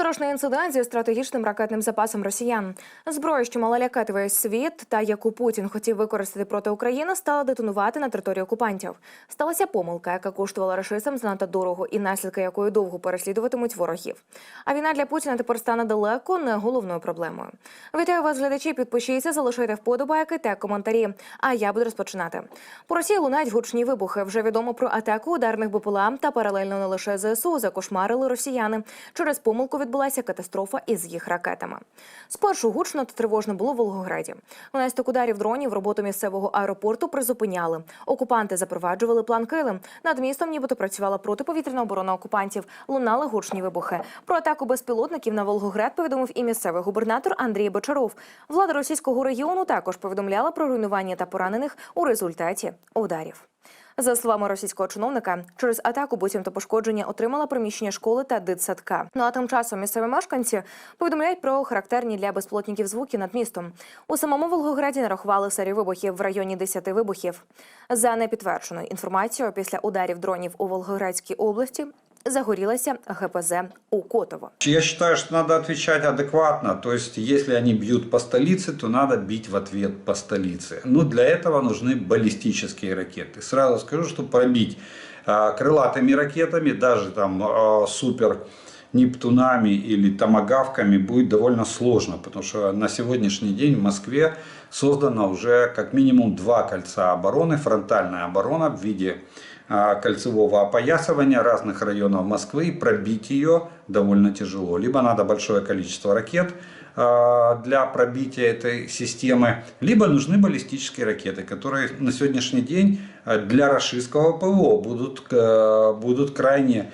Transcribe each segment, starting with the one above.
Моторошний інцидент зі стратегічним ракетним запасом росіян. Зброя, що мала лякати весь світ, та яку Путін хотів використати проти України, стала детонувати на території окупантів. Сталася помилка, яка коштувала рашистам занадто дорого, і наслідки якої довго переслідуватимуть ворогів. А війна для Путіна тепер стане далеко не головною проблемою. Вітаю вас, глядачі. Підпишіться, залишайте вподобайки та коментарі. А я буду розпочинати. По Росії лунають гучні вибухи. Вже відомо про атаку ударних БПЛА та паралельно не лише ЗСУ закошмарили росіяни. Через помилку відбулася катастрофа із їх ракетами. Спершу гучно та тривожно було в Волгограді. Внаслідок ударів дронів роботу місцевого аеропорту призупиняли. Окупанти запроваджували план Килим. Над містом нібито працювала протиповітряна оборона окупантів. Лунали гучні вибухи. Про атаку безпілотників на Волгоград повідомив і місцевий губернатор Андрій Бочаров. Влада російського регіону також повідомляла про руйнування та поранених у результаті ударів. За словами російського чиновника, через атаку буцімто пошкодження отримала приміщення школи та дитсадка. Ну а тим часом місцеві мешканці повідомляють про характерні для безплотників звуки над містом. У самому Волгограді нарахували серію вибухів в районі 10 вибухів. За непідтвердженою інформацією, після ударів дронів у Волгоградській області загорілася ГПЗ у Котово. Я считаю, что надо отвечать адекватно. То есть, если они бьют по столице, то надо бить в ответ по столице. Но для этого нужны баллистические ракеты. Сразу скажу, что пробить а, крылатыми ракетами, даже там а, супер Нептунами или томагавками будет довольно сложно, потому что на сегодняшний день в Москве создано уже как минимум два кольца обороны, фронтальная оборона в виде кольцевого опоясывания разных районов Москвы и пробить ее довольно тяжело. Либо надо большое количество ракет а, для пробития этой системы, либо нужны баллистические ракеты, которые на сегодняшний день а, для российского ПВО будут, будут крайне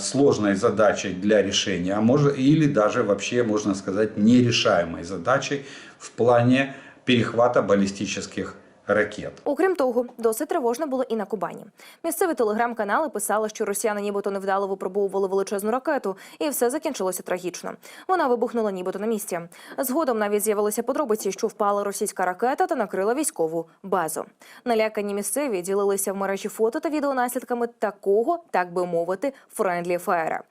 сложной задачей для решения, а может, или даже вообще, можно сказать, нерешаемой задачей в плане перехвата баллистических ракет. Окрім того, досить тривожно було і на Кубані. Місцеві телеграм-канали писали, що росіяни нібито невдало випробовували величезну ракету, і все закінчилося трагічно. Вона вибухнула нібито на місці. Згодом навіть з'явилися подробиці, що впала російська ракета та накрила військову базу. Налякані місцеві ділилися в мережі фото та відео наслідками такого, так би мовити, френдлі фаєра.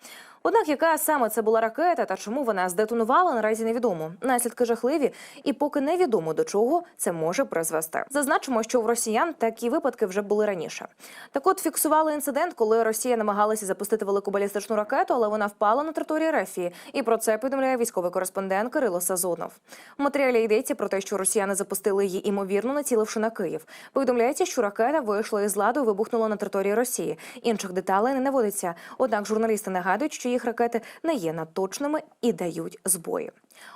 Однак, яка саме це була ракета та чому вона здетонувала, наразі невідомо. Наслідки жахливі, і поки невідомо до чого це може призвести. Зазначимо, що в росіян такі випадки вже були раніше. Так от фіксували інцидент, коли Росія намагалася запустити велику балістичну ракету, але вона впала на території Рефії. І про це повідомляє військовий кореспондент Кирило Сазонов. В матеріалі йдеться про те, що росіяни запустили її імовірно, націливши на Київ. Повідомляється, що ракета вийшла із ладу і вибухнула на території Росії. Інших деталей не наводиться. Однак журналісти нагадують, що їх ракети не є надточними і дають збої.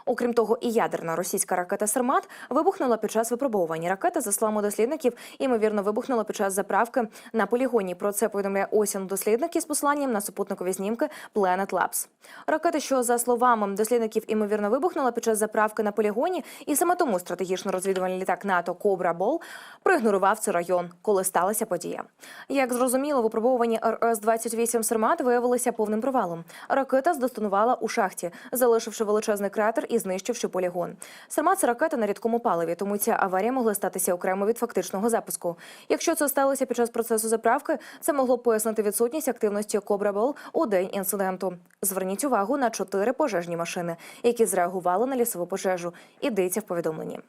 Окрім того, і ядерна російська ракета Сармат вибухнула під час випробовування. Ракета, за словами дослідників, ймовірно, вибухнула під час заправки на полігоні. Про це повідомляє осінь дослідники з посиланням на супутникові знімки Planet Labs. Ракета, що за словами дослідників, ймовірно, вибухнула під час заправки на полігоні, і саме тому стратегічно розвідувальний літак НАТО Кобра Бол проігнорував цей район, коли сталася подія. Як зрозуміло, випробовування РС-28 Сармат виявилося повним провалом. Ракета здетонувала у шахті, залишивши величезний кратер і знищивши полігон. Сармат це ракета на рідкому паливі, тому ця аварія могла статися окремо від фактичного запуску. Якщо це сталося під час процесу заправки, це могло пояснити відсутність активності Кобрабол у день інциденту. Зверніть увагу на чотири пожежні машини, які зреагували на лісову пожежу. Ідеться в повідомленні.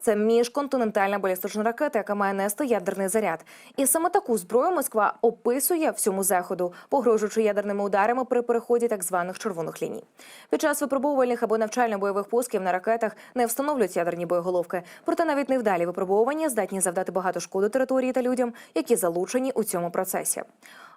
Це міжконтинентальна балістична ракета, яка має нести ядерний заряд. І саме таку зброю Москва описує всьому заходу, погрожуючи ядерними ударами при переході так званих червоних ліній. Під час випробовувальних або навчально-бойових пусків на ракетах не встановлюють ядерні боєголовки. Проте навіть невдалі випробовування здатні завдати багато шкоди території та людям, які залучені у цьому процесі.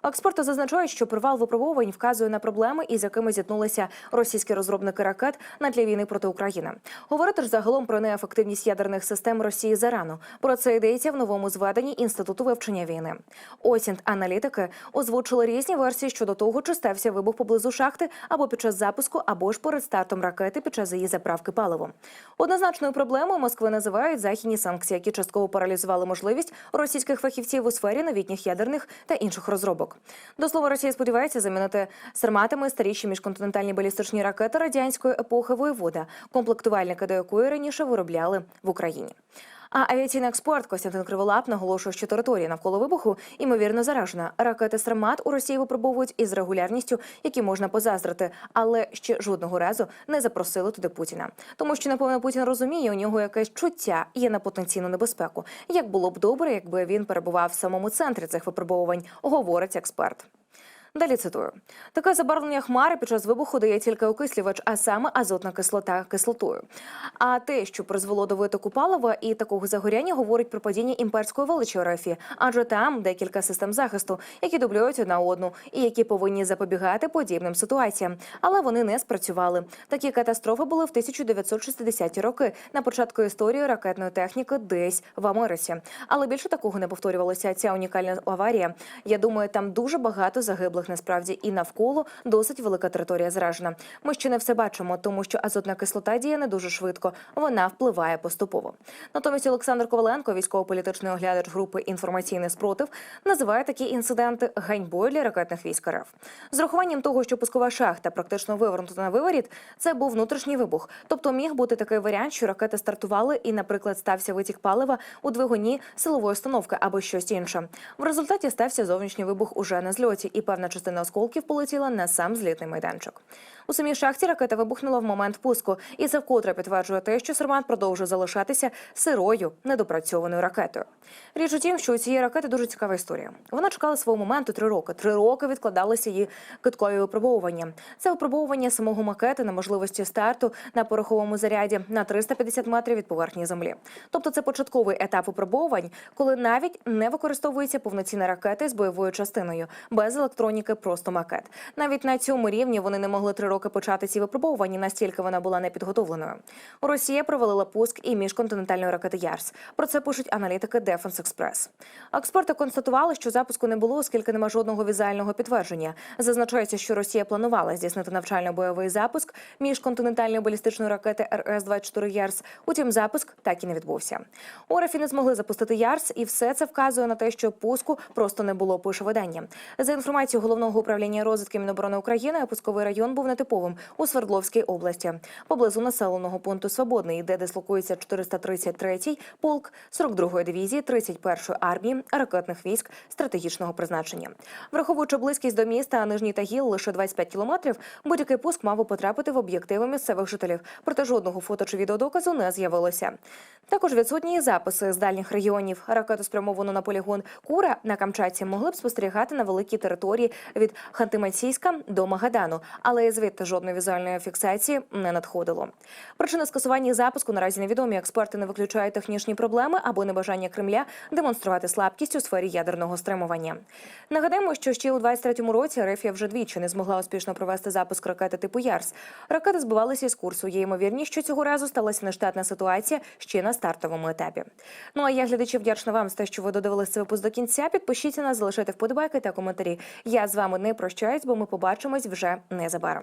Експерти зазначають, що провал випробовувань вказує на проблеми, із якими зіткнулися російські розробники ракет на тлі війни проти України. Говорити ж загалом про неефективність ядерних систем Росії зарано. Про це йдеться в новому зведенні інституту вивчення війни. Осінь аналітики озвучили різні версії щодо того, чи стався вибух поблизу шахти або під час запуску, або ж перед стартом ракети під час її заправки паливом. Однозначною проблемою Москви називають західні санкції, які частково паралізували можливість російських фахівців у сфері новітніх ядерних та інших розробок. До слова, Росія сподівається замінити сарматами старіші міжконтинентальні балістичні ракети радянської епохи воєвода, комплектувальники до якої раніше виробляли в Україні. А авіаційний експерт Костянтин Криволап наголошує, що територія навколо вибуху ймовірно заражена. Ракети «Сармат» у Росії випробовують із регулярністю, які можна позаздрити, але ще жодного разу не запросили туди Путіна. Тому що напевно Путін розуміє, у нього якесь чуття є на потенційну небезпеку. Як було б добре, якби він перебував в самому центрі цих випробовувань, говорить експерт. Далі цитую: таке забарвлення хмари під час вибуху дає тільки окислювач, а саме азотна кислота кислотою. А те, що призвело до витоку палива і такого загоряння, говорить про падіння імперської величі РФ, адже там декілька систем захисту, які дублюють одна одну, і які повинні запобігати подібним ситуаціям. Але вони не спрацювали. Такі катастрофи були в 1960-ті роки на початку історії ракетної техніки десь в Америці. Але більше такого не повторювалося. Ця унікальна аварія. Я думаю, там дуже багато загиблих насправді і навколо досить велика територія заражена. Ми ще не все бачимо, тому що азотна кислота діє не дуже швидко. Вона впливає поступово. Натомість Олександр Коваленко, військово-політичний оглядач групи інформаційний спротив, називає такі інциденти ганьбою для ракетних військ РФ. З урахуванням того, що пускова шахта практично вивернута на виворіт, це був внутрішній вибух. Тобто міг бути такий варіант, що ракети стартували і, наприклад, стався витік палива у двигуні силової установки або щось інше. В результаті стався зовнішній вибух уже на зльоті, і певна частина осколків полетіла на сам злітний майданчик. У самій шахті ракета вибухнула в момент пуску, і це вкотре підтверджує те, що Сермат продовжує залишатися сирою недопрацьованою ракетою. Річ у тім, що у цієї ракети дуже цікава історія. Вона чекала свого моменту три роки. Три роки відкладалися її киткові випробовування. Це випробовування самого макети на можливості старту на пороховому заряді на 350 метрів від поверхні землі. Тобто це початковий етап випробовувань, коли навіть не використовується повноцінна ракета з бойовою частиною, без електроніки, просто макет. Навіть на цьому рівні вони не могли три роки почати ці випробовування, настільки вона була непідготовленою. Росія провалила пуск і міжконтинентальної ракети Ярс. Про це пишуть аналітики Defense Express. Експерти констатували, що запуску не було, оскільки нема жодного візуального підтвердження. Зазначається, що Росія планувала здійснити навчально-бойовий запуск міжконтинентальної балістичної ракети РС-24 Ярс. Утім, запуск так і не відбувся. Орефі не змогли запустити Ярс, і все це вказує на те, що пуску просто не було. Пише видання. За інформацією головного управління розвідки Міноборони України, пусковий район був нетиповим у Свердловській області, поблизу населеного пункту Свободний, де дислокується 433-й полк 42-ї дивізії 31-ї армії ракетних військ стратегічного призначення. Враховуючи близькість до міста, нижній Тагіл лише 25 кілометрів, будь-який пуск мав потрапити в об'єктиви місцевих жителів. Проте жодного фото чи відеодоказу не з'явилося. Також відсутні записи з дальніх регіонів. Ракету спрямовану на полігон Кура на Камчатці могли б спостерігати на великій території від Ханти-Мансійська до Магадану, але звідти жодної візуальної фіксації не надходило. Причини скасування запуску наразі невідомі. Експерти не виключають технічні проблеми або небажання Кремля демонструвати слабкість у сфері ядерного стримування. Нагадаємо, що ще у 23-му році Рефія вже двічі не змогла успішно провести запуск ракети типу Ярс. Ракети збивалися із курсу. Є ймовірність, що цього разу сталася нештатна ситуація ще на стартовому етапі. Ну а я глядачі вдячна вам за те, що ви додивилися випуск до кінця. Підпишіться нас, залишайте вподобайки та коментарі. З вами не прощаюсь, бо ми побачимось вже незабаром.